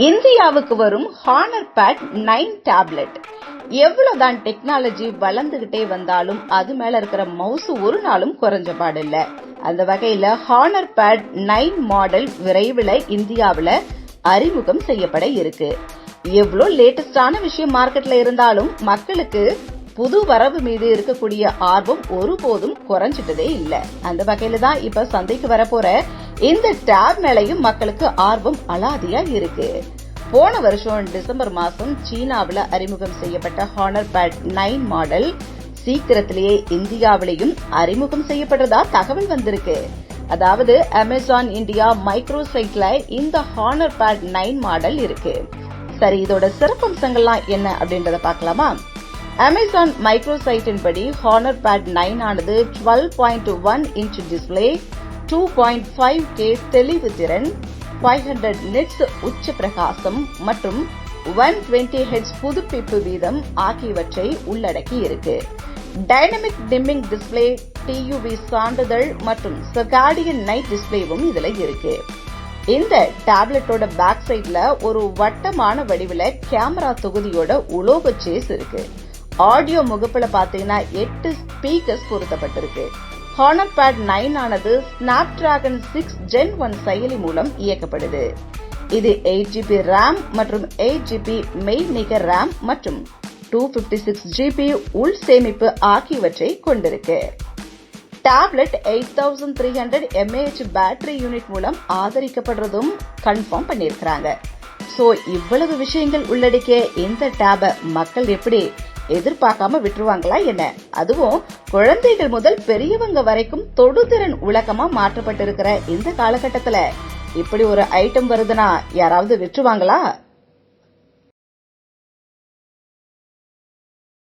இந்தியாவுக்கு வரும் Honor bad nine tablet எவ்வளவுதான் டெக்னாலஜி வளர்ந்துகிட்டே வந்தாலும் அது மேல இருக்கிற மவுஸ் ஒரு நாளும் குறைஞ்ச பாடில்ல. அந்த வகையில ஹானர் பேட் நைன் மாடல் விரைவில் இந்தியாவில் அறிமுகம் செய்யப்பட இருக்கு. எவ்வளோ லேட்டஸ்டான விஷயம் மார்க்கெட்ல இருந்தாலும் மக்களுக்கு புது வரவு மீது இருக்கக்கூடிய ஆர்வம் ஒருபோதும் குறைஞ்சிட்டதே இல்லை. அந்த வகையில தான் இப்ப சந்தைக்கு வரப்போற இந்த டேப் மேலையும் மக்களுக்கு ஆர்வம் அலாதியா இருக்கு. போன வருஷம் டிசம்பர் மாசம் சீனாவில் அறிமுகம் செய்யப்பட்ட ஹானர் பேட் நைன் மாடல் சீக்கிரத்திலேயே இந்தியாவிலையும் அறிமுகம் செய்யப்படுறதா தகவல் வந்திருக்கு. அதாவது அமேசான் இந்தியா மைக்ரோ சைட்ல இந்த ஹானர் பேட் நைன் மாடல் இருக்கு. சரி இதோட சிறப்பம்சங்கள்லாம் என்ன அப்படின்றத பார்க்கலாமா? அமேசான் மைக்ரோ சைட்டின் படி ஹானர் பேட் நைன் ஆனது twelve point one inch display two point five K தெளிவு திறன் ஃபைவ் ஹண்ட்ரட் நிட்ஸ் உச்ச பிரகாசம் மற்றும் ஒன் டுவெண்ட்டி ஹெச் புதுப்பிப்பு வீதம் ஆகியவற்றை உள்ளடக்கி இருக்கு. டைனமிக் டிம்மிங் டிஸ்பிளே டியூவி சான்றிதழ் மற்றும் சகாடியன் நைட் டிஸ்பிளேவும் இதுல இருக்கு. இந்த டேப்லெட்டோட பேக் சைட்ல ஒரு வட்டமான வடிவில் கேமரா தொகுதியோட உலோக சேஸ் இருக்கு. ஆடியோ முகப்புல பாத்தீங்கன்னா எட்டு ஸ்பீக்கர்ஸ் பொருத்தப்பட்டிருக்கு. ஹானர் பேட் நைன் ஆனது Snapdragon six gen one செயலி மூலம் இயக்கப்படுது. இது எயிட் ஜிபி ரேம் மற்றும் எயிட் ஜிபி மெய்நிகர் ரேம் மற்றும் டூ பிப்டி சிக்ஸ் ஜிபி உள் சேமிப்பு ஆகியவற்றை கொண்டிருக்கு. Tablet eight thousand three hundred mAh battery unit மூலம் ஆதரிக்கப்படுறதும் கன்ஃபார்ம் பண்ணியிருக்கிறாங்க. ஸோ இவ்வளவு விஷயங்கள் உள்ளடக்கிய இந்த டேபை மக்கள் எப்படி எதிர்பார்க்காம விட்டுருவாங்களா என்ன? அதுவும் குழந்தைகள் முதல் பெரியவங்க வரைக்கும் தொடுதிறன் உலகமா மாற்றப்பட்டிருக்கிற இந்த காலகட்டத்துல. இப்படி ஒரு ஐட்டம் வருதுன்னா யாராவது விட்டுருவாங்களா?